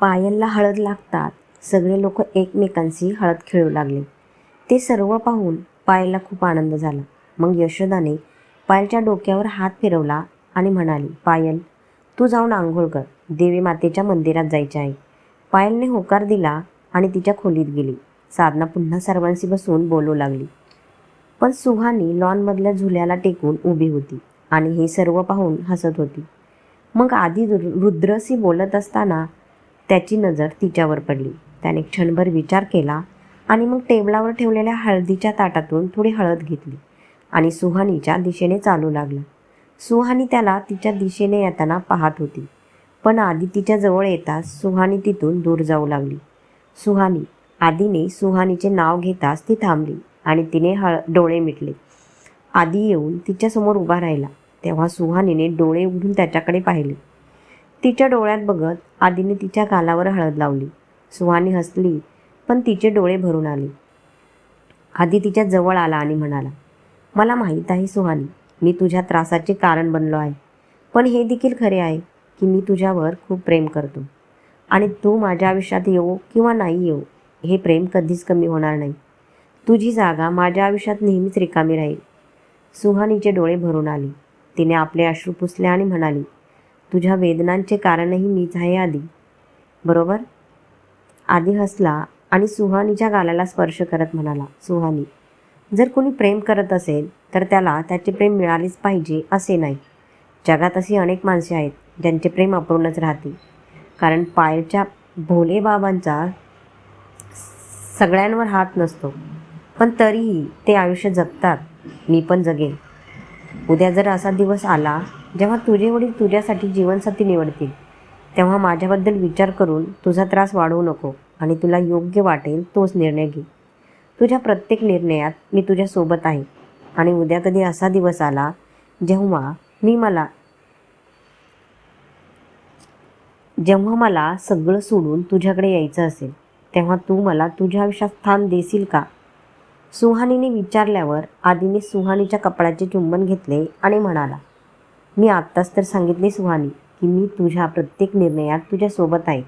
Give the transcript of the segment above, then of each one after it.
पायलला हळद लागतात. सगळे लोक एकमेकांशी हळद खेळू लागले. ते सर्व पाहून पायलला खूप आनंद झाला. मग यशोदाने पायलच्या डोक्यावर हात फिरवला आणि म्हणाली पायल तू जाऊन आंघोळ कर. देवी मातेच्या मंदिरात जायचे आहे. पायलने होकार दिला आणि तिच्या खोलीत गेली. साधना पुन्हा सर्वांशी बसून बोलू लागली. पण सुहानी लॉनमधल्या झुल्याला टेकून उभी होती आणि हे सर्व पाहून हसत होती. मग आधी रु- रुद्रशी बोलत असताना त्याची नजर तिच्यावर पडली. त्याने क्षणभर विचार केला आणि मग टेबलावर ठेवलेल्या हळदीच्या ताटातून थोडी हळद घेतली आणि सुहानीच्या दिशेने चालू लागला. सुहानी त्याला तिच्या दिशेने येताना पाहत होती. पण आधी तिच्या जवळ येताच सुहानी तिथून दूर जाऊ लागली. सुहानी आदीने सुहानीचे नाव घेताच ती थांबली आणि तिने हळ डोळे मिटले. आधी येऊन तिच्यासमोर उभा राहिला. तेव्हा सुहानीने डोळे उघडून त्याच्याकडे पाहिले. तिच्या डोळ्यात बघत आधीने तिच्या गालावर हळद लावली. सुहानी हसली पण तिचे डोळे भरून आले. आधी तिच्या जवळ आला आणि म्हणाला मला माहीत आहे सुहानी मी तुझ्या त्रासाचे कारण बनलो आहे पण हे देखील खरे आहे की मी तुझ्यावर खूप प्रेम करतो. आणि तू माझ्या आयुष्यात येऊ किंवा नाही येऊ हे प्रेम कधीच कमी होणार नाही. तुझी जागा माझ्या आयुष्यात नेहमीच रिकामी राहील. सुहानीचे डोळे भरून आले. तिने आपले अश्रू पुसले आणि म्हणाली तुझ्या वेदनांचे कारणही मीच आहे आधी बरोबर? आधी हसला आणि सुहानीच्या गालाला स्पर्श करत म्हणाला सुहानी जर कोणी प्रेम करत असेल तर त्याला त्याचे प्रेम मिळालेच पाहिजे असे नाही. जगात अशी अनेक माणसे आहेत ज्यांचे प्रेम अपूर्णच राहते. कारण पायलच्या भोले बाबांचा सगळ्यांवर हात नसतो. पण तरीही ते आयुष्य जगतात. मी पण जगेन. उद्या जर असा दिवस आला जेव्हा तुझे वडील तुझ्यासाठी जीवनसाथी निवडतील तेव्हा माझ्याबद्दल विचार करून तुझा त्रास वाढवू नको आणि तुला योग्य वाटेल तोच निर्णय घे. तुझ्या प्रत्येक निर्णयात मी तुझ्यासोबत आहे आणि उद्या कधी असा दिवस आला जेव्हा मी मला जेव्हा मला सगळं सोडून तुझ्याकडे यायचं असेल तेव्हा तू मला तुझ्या आयुष्यात स्थान देशील का? सुहानीने विचारल्यावर आदीने सुहानीच्या कपड्याचे चुंबन घेतले आणि म्हणाला मी आत्ताच तर सांगितले सुहानी की मी तुझ्या प्रत्येक निर्णयात तुझ्यासोबत आहे.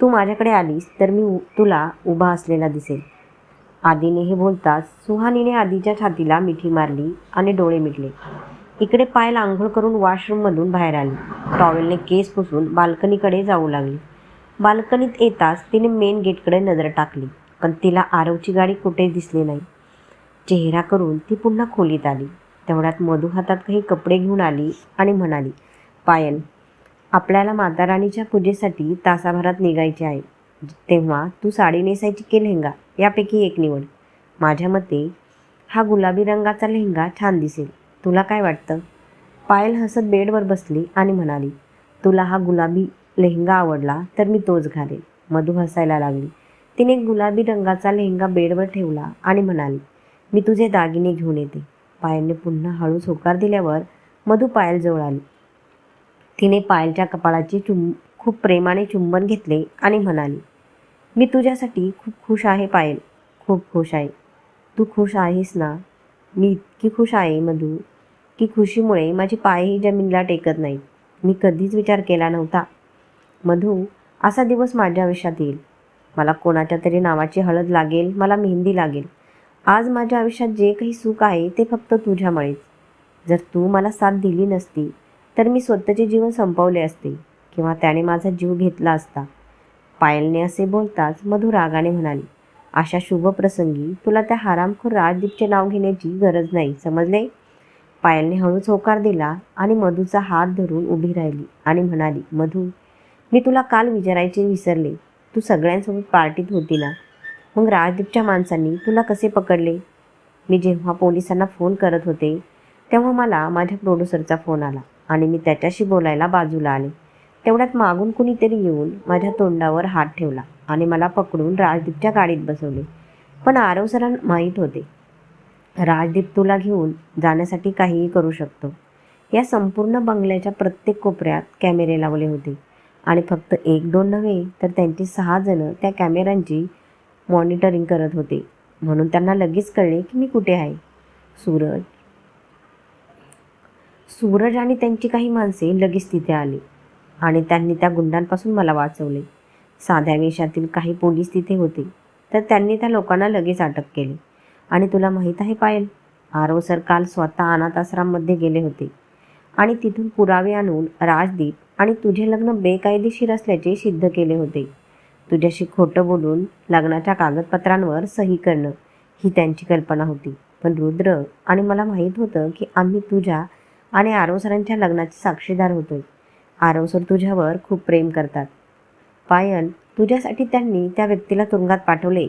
तू माझ्याकडे आलीस तर मी उ- तुला उभा असलेला दिसेल. आधीने हे बोलताच सुहानीने आधीच्या छातीला मिठी मारली आणि डोळे मिटले. इकडे पायला आंघोळ करून वॉशरूममधून बाहेर आली. टॉवेलने केस पुसून बाल्कनीकडे जाऊ लागली. बाल्कनीत येताच तिने मेन गेटकडे नजर टाकली पण तिला आरवची गाडी कुठेच दिसली नाही. चेहरा करून ती पुन्हा खोलीत आली. तेवढ्यात मधू हातात काही कपडे घेऊन आली आणि म्हणाली पायल आपल्याला माताराणीच्या पूजेसाठी तासाभरात निघायचे आहे. तेव्हा तू साडी नेसायची की लेहंगा? यापैकी एक निवड. माझ्या मते हा गुलाबी रंगाचा लेहंगा छान दिसेल. तुला काय वाटतं? पायल हसत बेडवर बसली आणि म्हणाली तुला हा गुलाबी लेहंगा आवडला तर मी तोच घालेन मधू हसायला लागली. तिने गुलाबी रंगाचा लेहंगा बेडवर ठेवला आणि म्हणाली मी तुझे दागिने घेऊन येते. पायलने पुन्हा हळूच होकार दिल्यावर मधू पायलजवळ आली. तिने पायलच्या कपाळाचे चुं खूप प्रेमाने चुंबन घेतले आणि म्हणाली मी तुझ्यासाठी खूप खुश आहे पायल खूप खुश आहे. तू खुश आहेस ना? मी इतकी खुश आहे मधू की खुशीमुळे माझे पायही जमिनीला टेकत नाहीत. मी कधीच विचार केला नव्हता. मधू असा दिवस माझ्या आयुष्यात येईल. मला कोणाच्या तरी नावाची हळद लागेल मला मेहंदी लागेल. आज माझ्या आयुष्यात जे काही सुख आहे ते फक्त तुझ्यामुळेच. जर तू मला साथ दिली नसती तर मी स्वतःचे जीवन संपवले असते किंवा त्याने माझा जीव घेतला असता. पायलने असे बोलताच मधू रागाने म्हणाली अशा शुभ प्रसंगी तुला त्या हारामखोर राजदीपचे नाव घेण्याची गरज नाही समजले? पायलने हळूच होकार दिला आणि मधूचा हात धरून उभी राहिली आणि म्हणाली मधू मी तुला काल विचारायचे विसरले. तू सगळ्यांसोबत पार्टीत होती ना? मग राजदीपच्या माणसांनी तुला कसे पकडले? मी जेव्हा पोलिसांना फोन करत होते तेव्हा मला माझ्या प्रोड्युसरचा फोन आला आणि मी त्याच्याशी बोलायला बाजूला आले. तेवढ्यात मागून कुणीतरी येऊन माझ्या तोंडावर हात ठेवला आणि मला पकडून राजदीपच्या गाडीत बसवले. पण आरव सरांना माहीत होते राजदीप तुला घेऊन जाण्यासाठी काहीही करू शकतो. या संपूर्ण बंगल्याच्या प्रत्येक कोपऱ्यात कॅमेरे लावले होते आणि फक्त एक दोन नव्हे तर त्यांची सहा जणं त्या कॅमेऱ्यांची मॉनिटरिंग करत होते. म्हणून त्यांना लगेच कळले की मी कुठे आहे? सूरज. सूरज आणि त्यांची काही माणसे लगेच तिथे आली आणि त्यांनी त्या गुंडांपासून मला वाचवले. साध्या वेशातील काही पोलीस तिथे होते तर त्यांनी त्या लोकांना लगेच अटक केली. आणि तुला माहीत आहे पायल आरव सर काल स्वतः अनाथ आश्रममध्ये गेले होते. आणि तिथून पुरावे आणून राजदीप आणि तुझे लग्न बेकायदेशीर असल्याचे सिद्ध केले होते. तुझ्याशी खोटं बोलून लग्नाच्या कागदपत्रांवर सही करणं ही त्यांची कल्पना होती. पण रुद्र आणि मला माहीत होतं की आम्ही तुझ्या आणि आरव सरांच्या लग्नाचे साक्षीदार होतोय. आरव सर तुझ्यावर खूप प्रेम करतात. पायल तुझ्यासाठी त्यांनी त्या व्यक्तीला तुरुंगात पाठवले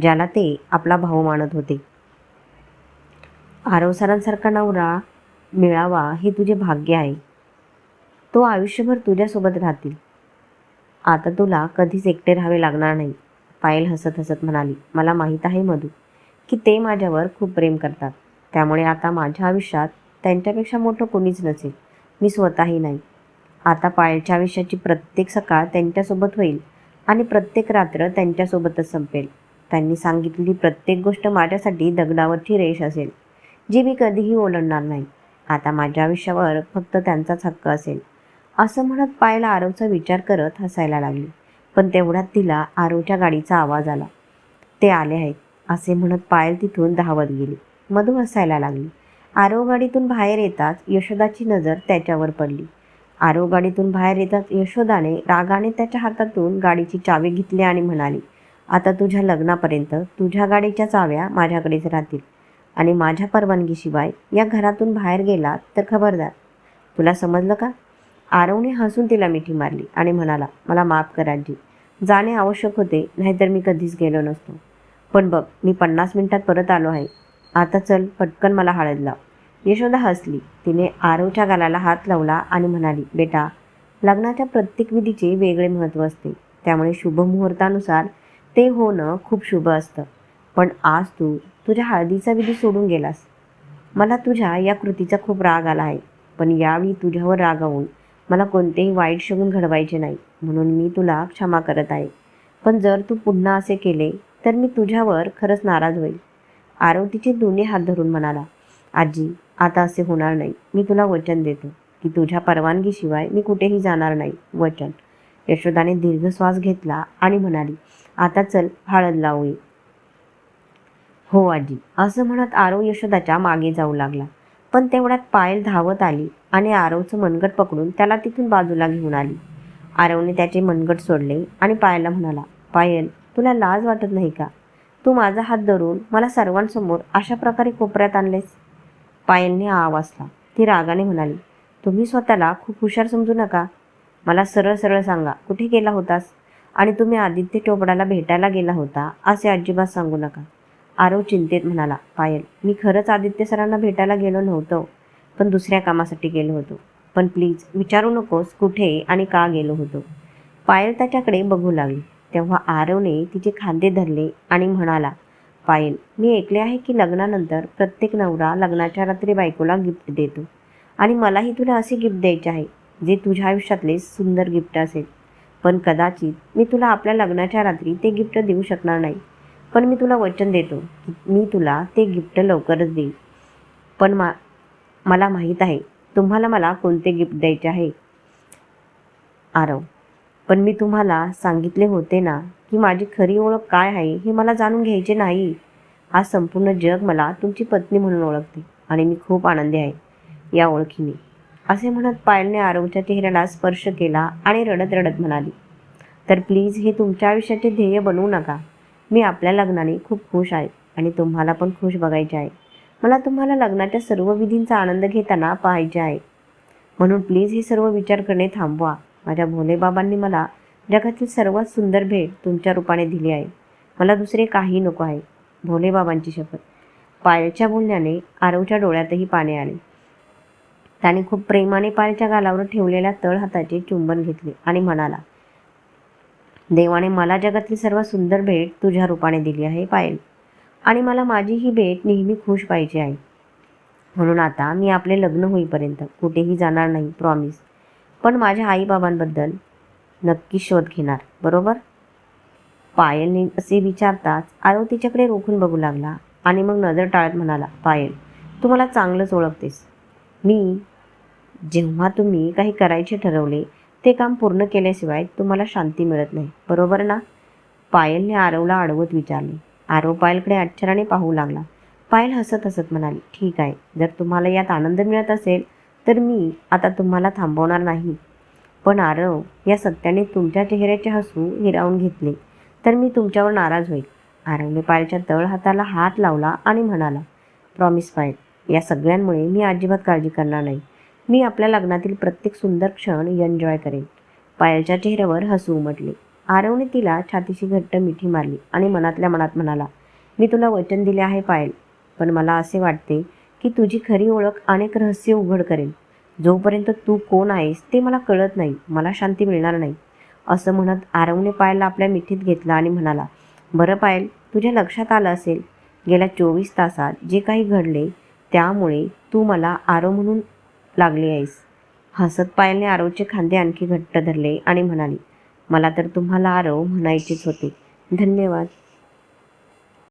ज्याला ते आपला भाऊ मानत होते. आरव सरांसारखा नवरा मिळावा हे तुझे भाग्य आहे. तो आयुष्यभर तुझ्यासोबत राहतील. आता तुला कधीच एकटे राहावे लागणार नाही. पायल हसत हसत म्हणाली मला माहीत आहे मधू की ते माझ्यावर खूप प्रेम करतात. त्यामुळे आता माझ्या आयुष्यात त्यांच्यापेक्षा मोठं कोणीच नसेल. मी स्वतःही नाही. आता पायलच्या आयुष्याची प्रत्येक सकाळ त्यांच्यासोबत होईल आणि प्रत्येक रात्र त्यांच्यासोबतच संपेल. त्यांनी सांगितलेली प्रत्येक गोष्ट माझ्यासाठी दगडावरची रेष असेल जी मी कधीही ओलांडणार नाही. आता माझ्या आयुष्यावर फक्त त्यांचाच हक्क असेल. असं म्हणत पायला आरवचा विचार करत हसायला लागली. पण तेवढ्यात तिला आरवच्या गाडीचा आवाज आला. ते आले आहेत असे म्हणत पायल तिथून धावत गेली. मधू हसायला लागली. आरव गाडीतून बाहेर येताच यशोदाची नजर त्याच्यावर पडली. आरव गाडीतून बाहेर येताच यशोदाने रागाने त्याच्या हातातून गाडीची चावी घेतली आणि म्हणाली आता तुझ्या लग्नापर्यंत तुझ्या गाडीच्या चाव्या माझ्याकडेच राहतील आणि माझ्या परवानगीशिवाय या घरातून बाहेर गेलात तर खबरदार. तुला समजलं का? आरवने हसून तिला मिठी मारली आणि म्हणाला मला माफ कर जाणे आवश्यक होते नाहीतर मी कधीच गेलो नसतो. पण बघ मी पन्नास मिनिटात परत आलो आहे. आता चल पटकन मला हळद लाव. यशोदा हसली. तिने आरवच्या गालाला हात लावला आणि म्हणाली बेटा लग्नाच्या प्रत्येक विधीचे वेगळे महत्त्व असते. त्यामुळे शुभ मुहूर्तानुसार ते होणं खूप शुभ असतं. पण आज तू तुझ्या हळदीचा विधी सोडून गेलास. मला तुझ्या या कृतीचा खूप राग आला आहे. पण यावेळी तुझ्यावर रागावून मला कोणतेही वाईट शगून घडवायचे नाही म्हणून मी तुला क्षमा करत आहे. पण जर तू पुन्हा असे केले तर मी तुझ्यावर खरंच नाराज होईल. आरव तिचे दोन्ही हात धरून म्हणाला आजी आता असे होणार नाही. मी तुला वचन देतो की तुझ्या परवानगीशिवाय मी कुठेही जाणार नाही. वचन. यशोदाने दीर्घ श्वास घेतला आणि म्हणाली आता चल हळद लावूया. हो आजी. असं म्हणत आरव यशोदाच्या मागे जाऊ लागला. पण तेवढ्यात पायल धावत आली आणि आरवचं मनगट पकडून त्याला तिथून बाजूला घेऊन आली. आरवने त्याचे मनगट सोडले आणि पायलला म्हणाला पायल तुला लाज वाटत नाही का? तू माझा हात धरून मला सर्वांसमोर अशा प्रकारे कोपऱ्यात आणलेस? पायलने आवाजला ती रागाने म्हणाली तुम्ही स्वतःला खूप हुशार समजू नका. मला सरळ सरळ सांगा कुठे गेला होतास? आणि तुम्ही आदित्य टोपडाला भेटायला गेला होता असे अजिबात सांगू नका. आरव चिंतेत म्हणाला पायल मी खरंच आदित्य सरांना भेटायला गेलो नव्हतो पण दुसऱ्या कामासाठी गेलो होतो. पण प्लीज विचारू नकोस कुठे आणि का गेलो होतो. पायल त्याच्याकडे बघू लागली. तेव्हा आरवने तिचे खांदे धरले आणि म्हणाला पायल मी ऐकले आहे की लग्नानंतर प्रत्येक नवरा लग्नाच्या रात्री बायकोला गिफ्ट देतो. आणि मलाही तुला असे गिफ्ट द्यायचे आहे जे तुझ्या आयुष्यातले सुंदर गिफ्ट असेल. पण कदाचित मी तुला आपल्या लग्नाच्या रात्री ते गिफ्ट देऊ शकणार नाही. पण मी तुला वचन देतो. की मी तुला ते गिफ्ट लवकरच देईन. पण मा मला माहीत आहे तुम्हाला मला कोणते गिफ्ट द्यायचे आहे? आरव पण मी तुम्हाला सांगितले होते ना की माझी खरी ओळख काय आहे हे मला जाणून घ्यायचे नाही. आज संपूर्ण जग मला तुमची पत्नी म्हणून ओळखते आणि मी खूप आनंदी आहे या ओळखीने. असे म्हणत पायलने आरवच्या चेहऱ्याला स्पर्श केला आणि रडत रडत म्हणाली तर प्लीज हे तुमच्या आयुष्याचे ध्येय बनवू नका. मी आपल्या लग्नाने खूप खुश आहे आणि तुम्हाला पण खुश बघायचे आहे. मला तुम्हाला लग्नाच्या सर्व विधींचा आनंद घेताना पाहायचे आहे. म्हणून प्लीज हे सर्व विचार करणे थांबवा. माझ्या भोलेबाबांनी मला जगातील सर्वात सुंदर भेट तुमच्या रूपाने दिली आहे. मला दुसरे काही नको आहे. भोलेबाबांची शपथ. पायलच्या बोलण्याने आरवच्या डोळ्यातही पाणी आले. त्याने खूप प्रेमाने पायलच्या गालावर ठेवलेल्या तळ हाताचे चुंबन घेतले आणि म्हणाला देवाने मला जगातली सर्वात सुंदर भेट तुझ्या रूपाने दिली आहे पायल. आणि मला माझी ही भेट नेहमी खुश पाहिजे आहे. म्हणून आता मी आपले लग्न होईपर्यंत कुठेही जाणार नाही प्रॉमिस पण माझ्या आईबाबांबद्दल नक्की शोध घेणार बरोबर? पायलने असे विचारताच आरव तिच्याकडे रोखून बघू लागला आणि मग नजर टाळत म्हणाला पायल तू मला चांगलंच ओळखतेस. मी जेव्हा तुम्ही काही करायचे ठरवले ते काम पूर्ण केल्याशिवाय तुम्हाला शांती मिळत नाही. बरोबर ना? पायलने आरवला अडवत विचारले. आरव पायलकडे आश्चर्याने पाहू लागला. पायल हसत हसत म्हणाली ठीक आहे. जर तुम्हाला यात आनंद मिळत असेल तर मी आता तुम्हाला थांबवणार नाही. पण आरव या सत्याने तुमच्या चेहऱ्याचे हसू हिरावून घेतले. तर मी तुमच्यावर नाराज होईल. आरवने पायलच्या तळ हाताला हात लावला आणि म्हणाला प्रॉमिस पायल या सगळ्यांमुळे मी अजिबात काळजी करणार नाही. मी आपल्या लग्नातील प्रत्येक सुंदर क्षण एन्जॉय करेन. पायलच्या चेहऱ्यावर हसू उमटले. आरवने तिला छातीशी घट्ट मिठी मारली आणि मनातल्या मनात म्हणाला मी तुला वचन दिले आहे पायल पण मला असे वाटते की तुझी खरी ओळख अनेक रहस्य उघड करेल. जोपर्यंत तू कोण आहेस ते मला कळत नाही मला शांती मिळणार नाही. असं म्हणत आरवने पायलला आपल्या मिठीत घेतला आणि म्हणाला बरं पायल तुझ्या लक्षात आलं असेल गेल्या चोवीस तासात जे काही घडले त्यामुळे तू मला आरव म्हणून लागली आहेस हसत पायलने आरवचे खांदे आणखी घट्ट धरले आणि म्हणाली मला तर तुम्हाला आरव म्हणायचेच होते. धन्यवाद.